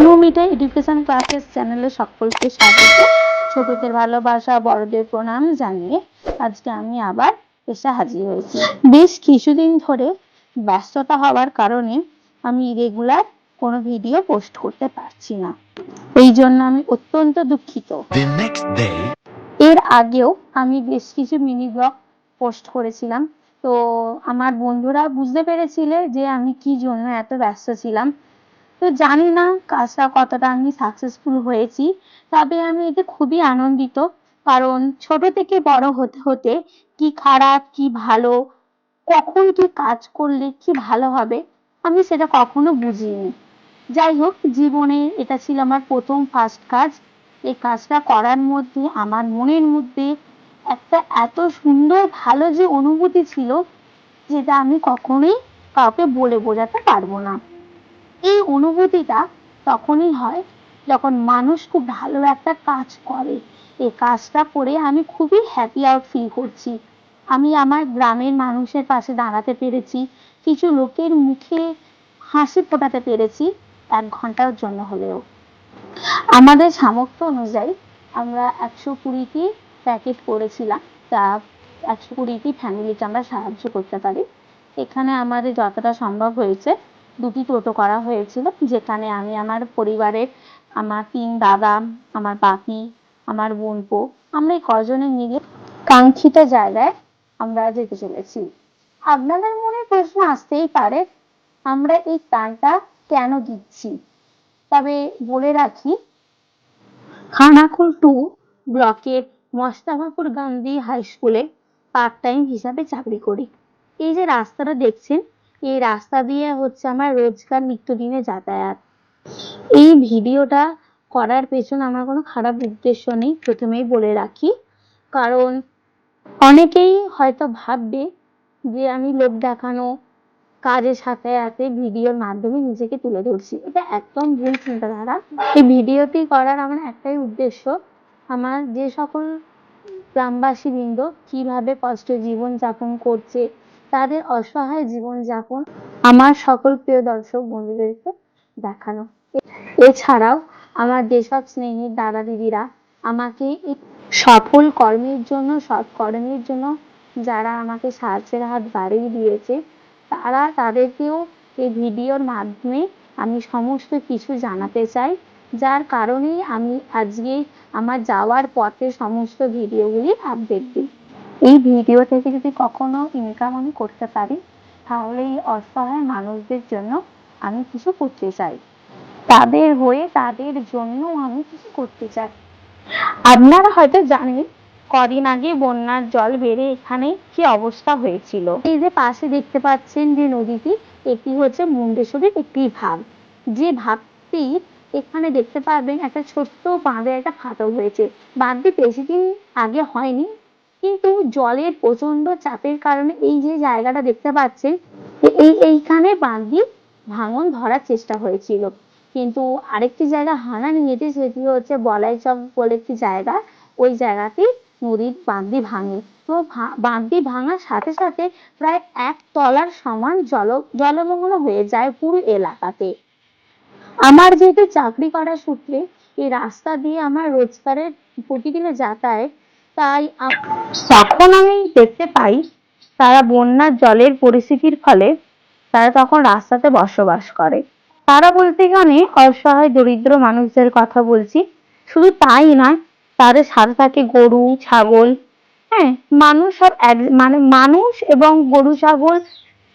অনুমিটা education classes চ্যানেলে সকলকে স্বাগত। ছোটদের ভালোবাসা বড়দের প্রণাম জানিয়ে আজকে আমি আবার এসে হাজির হয়েছি। বেশ কিছুদিন ধরে ব্যস্ততা হওয়ার কারণে আমি রেগুলার কোনো ভিডিও পোস্ট করতে পারছি না। এই জন্য আমি অত্যন্ত দুঃখিত। এর আগেও আমি বেশ কিছু মিনি ব্লগ পোস্ট করেছিলাম। তো আমার বন্ধুরা বুঝতে পেরেছিলে যে আমি কি জন্য এত ব্যস্ত ছিলাম। তো জানি না কাজটা কতটা আমি সাকসেসফুল হয়েছি, তবে আমি এতে খুবই আনন্দিত। কারণ ছোট থেকে বড় হতে হতে কি খারাপ, কি ভালো, কখন কি কাজ করলে কি ভালো হবে, আমি সেটা কখনো বুঝিনি। যাই হোক, জীবনে এটা ছিল আমার প্রথম ফার্স্ট কাজ। এই কাজটা করার মধ্যে, আমার মনের মধ্যে একটা এত সুন্দর, ভালো যে অনুভূতি ছিল, যেটা আমি কখনোই কাউকে বলে বোঝাতে পারব না। এই অনুভূতিটা তখনই হয় যখন মানুষ খুব ভালো একটা কাজ করে। এই কাজটা করে আমি খুবই হ্যাপি আউট ফিল করছি। আমি আমার গ্রামের মানুষের পাশে দাঁড়াতে পেরেছি। কিছু লোকের মুখে হাসি ফোটাতে পেরেছি এক ঘণ্টার জন্য হলেও। আমাদের সামর্থ্য অনুযায়ী আমরা একশো কুড়িটি প্যাকেট করেছিলাম। তা একশো কুড়িটি ফ্যামিলিকে আমরা সাহায্য করতে পারি। এখানে আমাদের যতটা সম্ভব হয়েছে দুটি টোটো করা হয়েছিল, যেখানে আমি আমার পরিবারের, আমার তিন দাদা, আমার বাপি আমার বোনপো, আমরা এই কজনে মিলে কাঙ্ক্ষিত জায়গায় আমরা যেতে চলেছি। আপনাদের মনে প্রশ্ন আসতেই পারে, আমরা এই টানটা কেন দিচ্ছি? তবে বলে রাখি খানাকুল টু ব্লকের মোস্তাফাপুর গান্ধী হাই স্কুলে পার্ট টাইম হিসাবে চাকরি করি। এই যে রাস্তাটা দেখছেন এই রাস্তা দিয়ে হচ্ছে আমার রোজকার নিত্যদিনে যাতায়াত। এই ভিডিওটা করার পেছনে আমার কোনো খারাপ উদ্দেশ্য নেই, প্রথমেই বলে রাখি। কারণ অনেকেই হয়তো ভাববে যে আমি লোক দেখানো, কাজের সাথে সাথে ভিডিওর মাধ্যমে নিজেকে তুলে ধরছি। এটা একদম ভুল চিন্তাধারা এই ভিডিওটি করার আমার একটাই উদ্দেশ্য, আমার যে সকল গ্রামবাসী বৃন্দ কীভাবে কষ্ট জীবন যাপন করছে তাদের অসহায় জীবন যাপন আমার সকল প্রিয় দর্শক বন্ধুদেরকে দেখানো। এছাড়াও আমার যেসব স্নেহী দাদা দিদিরা আমাকে সফল কর্মের জন্য, সৎ কর্মের জন্য যারা আমাকে সাহায্যের হাত বাড়িয়ে দিয়েছে, তারা তাদেরকেও এই ভিডিওর মাধ্যমে আমি সমস্ত কিছু জানাতে চাই। যার কারণেই আমি আজকে আমার যাওয়ার পথে সমস্ত ভিডিওগুলি আপডেট দিই। এই ভিডিও থেকে যদি কখনো ইনকাম আমি করতে পারি, তাহলে এই অসহায় মানুষদের জন্য আমি কিছু করতে চাই। তাদের হয়ে তাদের জন্য আমি কিছু করতে চাই। আপনারা হয়তো জানেন, কদিন আগে বন্যার জল বেড়ে এখানে কি অবস্থা হয়েছিল। এই যে পাশে দেখতে পাচ্ছেন যে নদীটি, এটি হচ্ছে মুন্ডেশ্বরীর একটি ভাগ। যে ভাগটি এখানে দেখতে পারবেন একটা ছোট্ট বাঁধে একটা ফাটল হয়েছে। বাঁধটি বেশি দিন আগে হয়নি কিন্তু জলের প্রচণ্ড চাপের কারণে এই যে জায়গাটা দেখতে পাচ্ছেন এই, এইখানে বাঁধটি ভাঙন ধরার চেষ্টা হয়েছিল। কিন্তু আরেকটি জায়গা হানা নিয়েছে, সেটি হচ্ছে বলাইচক বলে একটি জায়গা। ওই জায়গাটি নদীর বাঁধটি ভাঙে। তো বাঁধটি ভাঙার সাথে সাথে প্রায় এক তলার সমান জল জলমগ্ন হয়ে যায় পুরো এলাকাতে। আমার যেহেতু চাকরি করার সূত্রে এই রাস্তা দিয়ে আমার রোজগারের প্রতিদিনের যাতায়াত তাই তখন আমি দেখতে পাই, তারা বন্যার জলের পরিস্থিতির ফলে তারা তখন রাস্তাতে বসবাস করে। তারা বলতে গেলে অসহায়, দরিদ্র মানুষদের কথা বলছি। শুধু তাই নয়, তাদের সাথে থাকে গরু, ছাগল হ্যাঁ মানুষ সব এক মানে মানুষ এবং গরু, ছাগল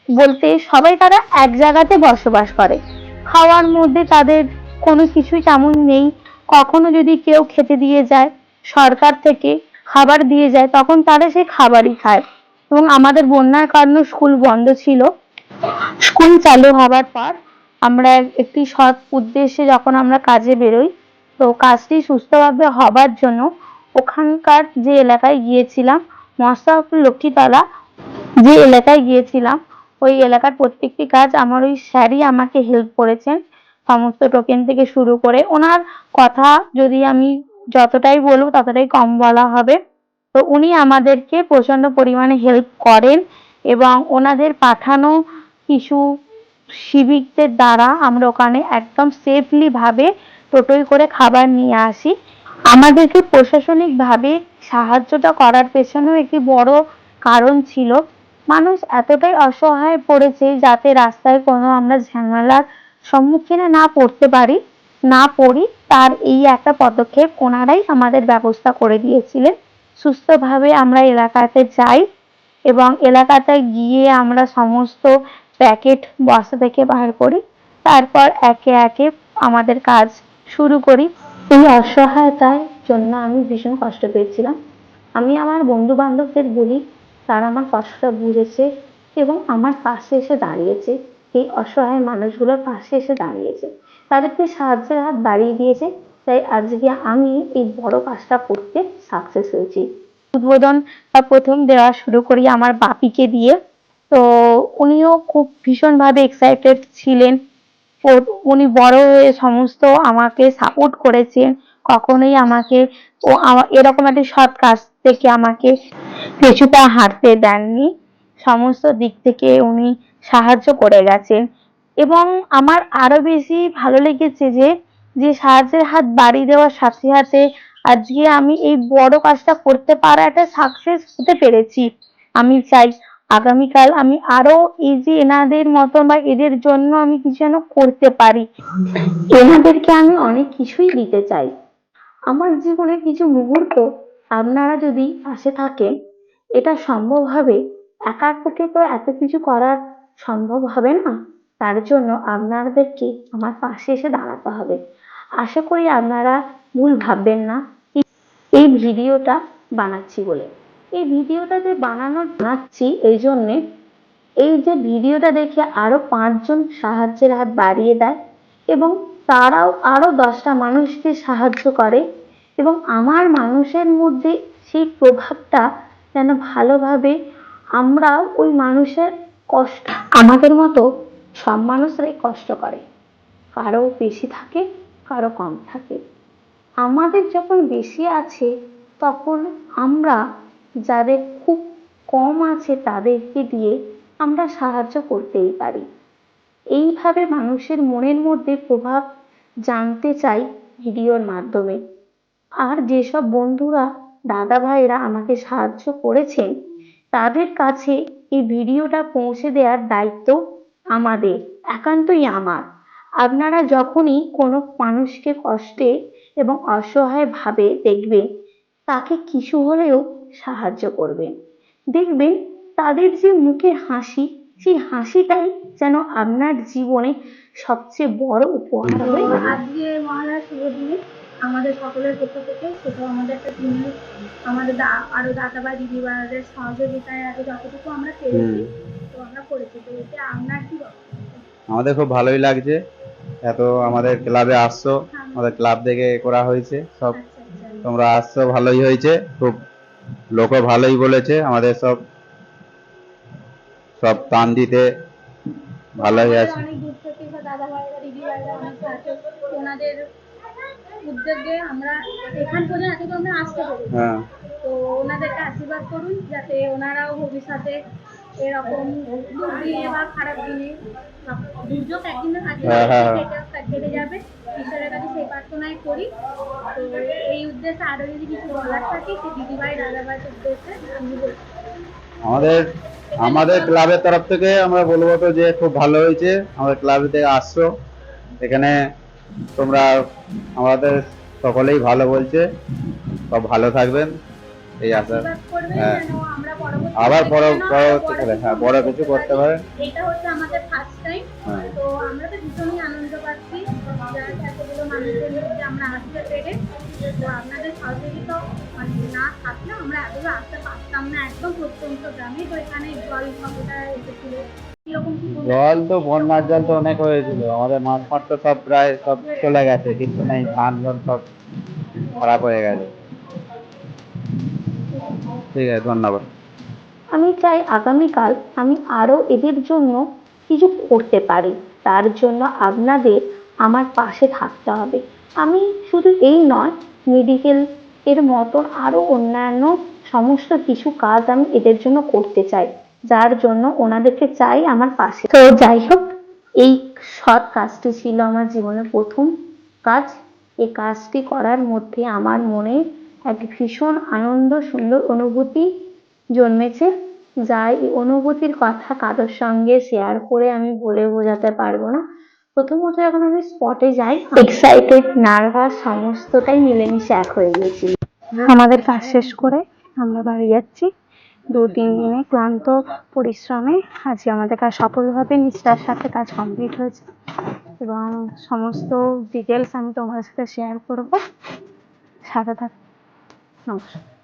বলতে সবাই তারা এক জায়গাতে বসবাস করে। খাওয়ার মধ্যে তাদের কোনো কিছুই তেমন নেই। কখনো যদি কেউ খেতে দিয়ে যায়, সরকার থেকে খাবার দিয়ে যায়, তখন তারা সেই খাবারই খায়। এবং আমাদের বন্যার কারণে স্কুল বন্ধ ছিল। স্কুল চালু হওয়ার পর আমরা একটি সৎ উদ্দেশ্যে যখন আমরা কাজে বেরোই, তো কাজটি সুস্থভাবে হবার জন্য ওখানকার যে এলাকায় গিয়েছিলাম মস্তাপুর লক্ষ্মীতলা যে এলাকায় গিয়েছিলাম, ওই এলাকার প্রত্যেকটি কাজ আমার ওই স্যারই আমাকে হেল্প করেছেন। সমস্ত টোকেন থেকে শুরু করে ওনার কথা যদি আমি যতটাই বলব ততটাই কম বলা হবে। তো উনি আমাদেরকে প্রচণ্ড পরিমাণে হেল্প করেন এবং ওনাদের পাঠানো কিছু সিভিকদের দ্বারা আমরা ওখানে একদম সেফলি ভাবে টোটোয় করে খাবার নিয়ে আসি। আমাদেরকে প্রশাসনিকভাবে সাহায্যটা করার পেছনেও একটি বড় কারণ ছিল। মানুষ এতটাই অসহায় পড়েছে যাতে রাস্তায় কোনো আমরা ঝামেলার সম্মুখীনে না পড়তে পারি। না পড়ি, তার এই একটা পদক্ষেপ ওনারাই আমাদের ব্যবস্থা করে দিয়েছিলেন। সুস্থভাবে আমরা এলাকাতে যাই এবং এলাকাতে গিয়ে আমরা সমস্ত প্যাকেট বস্তা থেকে বার করি, তারপর একে একে আমাদের কাজ শুরু করি। এই অসহায়তার জন্য আমি ভীষণ কষ্ট পেয়েছিলাম। আমি আমার বন্ধু বান্ধবদের বলি, তারা আমার কষ্টটা বুঝেছে এবং আমার পাশে এসে দাঁড়িয়েছে। এই অসহায় মানুষগুলোর পাশে এসে দাঁড়িয়েছে। তাদেরকে সাহায্যের হাত বাড়িয়ে দিয়েছে। তাই আজকে আমি এই বড় কাজটা করতে সাকসেস হয়েছি। উদ্বোধন প্রথম দেওয়া শুরু করি আমার বাপিকে দিয়ে। তো উনিও খুব ভীষণভাবে এক্সাইটেড ছিলেন। উনি বড় হয়ে সমস্ত আমাকে সাপোর্ট করেছেন। কখনোই আমাকে, ও এরকম একটা সৎ কাজ থেকে আমাকে কিছুটা হারতে দেননি। সমস্ত দিক থেকে উনি সাহায্য করে গেছেন। এবং আমার আরও বেশি ভালো লেগেছে যে যে সাহায্যের হাত বাড়িয়ে দেওয়ার সাথে সাথে আজকে আমি এই বড় কাজটা করতে পারা একটা সাকসেস হতে পেরেছি। আমি চাই আগামীকাল আমি আরও এই যে এনাদের মতন বা এদের জন্য আমি কিছু যেন করতে পারি। এনাদেরকে আমি অনেক কিছুই দিতে চাই। আমার জীবনে কিছু মুহূর্ত আপনারা যদি পাশে থাকেন, এটা সম্ভব হবে। একা পক্ষে তো এত কিছু করার সম্ভব হবে না। তার জন্য আপনাদেরকে আমার পাশে এসে দাঁড়াতে হবে। আশা করি আপনারা ভুল ভাববেন না। এই- ভিডিওটা বানাচ্ছি বলে। এই ভিডিওটা যে বানানোর বানাচ্ছি, এই জন্যে এই যে ভিডিওটা দেখে আরও পাঁচজন সাহায্যের হাত বাড়িয়ে দেয় এবং তারাও আরও দশটা মানুষকে সাহায্য করে এবং আমার মানুষের মধ্যে সেই প্রভাবটা যেন ভালোভাবে আমরা ওই মানুষের কষ্ট আমাদের মতো সব মানুষরাই কষ্ট করে। কারও বেশি থাকে, কারও কম থাকে। আমাদের যখন বেশি আছে, তখন আমরা যাদের খুব কম আছে তাদেরকে দিয়ে আমরা সাহায্য করতেই পারি। এইভাবে মানুষের মনের মধ্যে প্রভাব জানতে চাই ভিডিওর মাধ্যমে। আর যেসব বন্ধুরা দাদা ভাইরা আমাকে সাহায্য করেছেন, তাদের কাছে এই ভিডিওটা পৌঁছে দেওয়ার দায়িত্ব আমাদের, একান্তই আমার। আপনারা যখনই কোনো মানুষকে কষ্টে এবং অসহায় ভাবে দেখবেন, তাকে কিছু হলেও সাহায্য করবেন। দেখবেন তাদের যে মুখে হাসি, সেই হাসিটাই যেন আপনার জীবনে সবচেয়ে বড় উপহার হয়ে আজকে দিনে আমাদের সকলের পক্ষ থেকে কোথাও আমাদের একটা টিম আমাদের দা- আরও দাদা বা দিদি ভাইদের সহযোগিতায় আগে যতটুকু আমরা পেরেছি তো আমরা করেছি। তো এতে আপনার কি? আমাদের খুব ভালোই লাগছে। এত আমাদের ক্লাবে আসছো আমাদের ক্লাব থেকে করা হয়েছে সব আচ্ছা আচ্ছা তোমরা আসছো ভালোই হয়েছে। খুব লোকও ভালোই বলেছে আমাদের সব সব টান দিতে ভালোই আছে। অনেক দূর থেকে দাদা ভাইরা দিদি ভাইরা অনেক ওনাদের উদ্যোগে আমরা এখান পর্যন্ত এত আমরা আসতে পেরেছি হ্যাঁ। তো ওনাদেরকে আশীর্বাদ করুন যাতে ওনারাও ভবিষ্যতে এরকম দুর্দিনে বা খারাপ দিনে দুর্যোগ একদিন হ্যাঁ, হ্যাঁ। কেটে যাবে। ঈশ্বরের কাছে সেই প্রার্থনাই করি। তো এই উদ্দেশ্যে আরও যদি কিছু বলার থাকে সে দিদিভাই দাদাভাইয়ের উদ্দেশ্যে আমি আমাদের আমাদের ক্লাবের তরফ থেকে আমরা বলব তো যে খুব ভালো হয়েছে। আমাদের ক্লাব থেকে আসছো। এখানে তোমরা আমাদের সকলেই ভালো বলছে সব ভালো থাকবেন এই আশা হ্যাঁ। আবার বড় বড় হ্যাঁ, বড় কিছু করতে পারেন। এটা হচ্ছে আমাদের ফার্স্ট টাইম হ্যাঁ। তো আমরা তো ভীষণই আনন্দ পাচ্ছি যারা এতগুলো মানুষের মধ্যে আমরা আসতে পেরে তো আপনাদের সহযোগিতা না থাকলে আমরা এতগুলো আসতে পারতাম না একদম প্রত্যন্ত গ্রামে তো এখানে জল কতটা এসেছিল? জল তো বন্যার জল তো অনেক হয়েছিল। আমাদের মাঠ মাঠ তো সব প্রায় সব চলে গেছে কিন্তু নেই ধান ধান সব খারাপ হয়ে গেছে। ঠিক আছে ধন্যবাদ। আমি চাই আগামীকাল আমি আরও এদের জন্য কিছু করতে পারি। তার জন্য আপনাদের আমার পাশে থাকতে হবে। আমি শুধু এই নয় মেডিকেল এর মতন আরও অন্যান্য সমস্ত কিছু কাজ আমি এদের জন্য করতে চাই। যার জন্য ওনাদেরকে চাই আমার পাশে। তো যাই হোক, এই সৎ কাজটি ছিল আমার জীবনের প্রথম কাজ। এই কাজটি করার মধ্যে আমার মনে এক ভীষণ আনন্দ, সুন্দর অনুভূতি জন্মেছে, যা এই অনুভূতির কথা কারোর সঙ্গে শেয়ার করে আমি বলে বোঝাতে পারব না। প্রথমত যখন আমি স্পটে যাই। এক্সাইটেড নার্ভাস সমস্তটাই মিলেমিশে এক হয়ে গেছিল আমাদের কাজ শেষ করে আমরা বাড়ি যাচ্ছি। দু তিন দিনে ক্লান্ত পরিশ্রমে আজকে আমাদের কাজ সফলভাবে নিষ্ঠার সাথে কাজ কমপ্লিট হয়েছে। এবং সমস্ত ডিটেলস আমি তোমার সাথে শেয়ার করব। সাথে থাক। নমস্কার।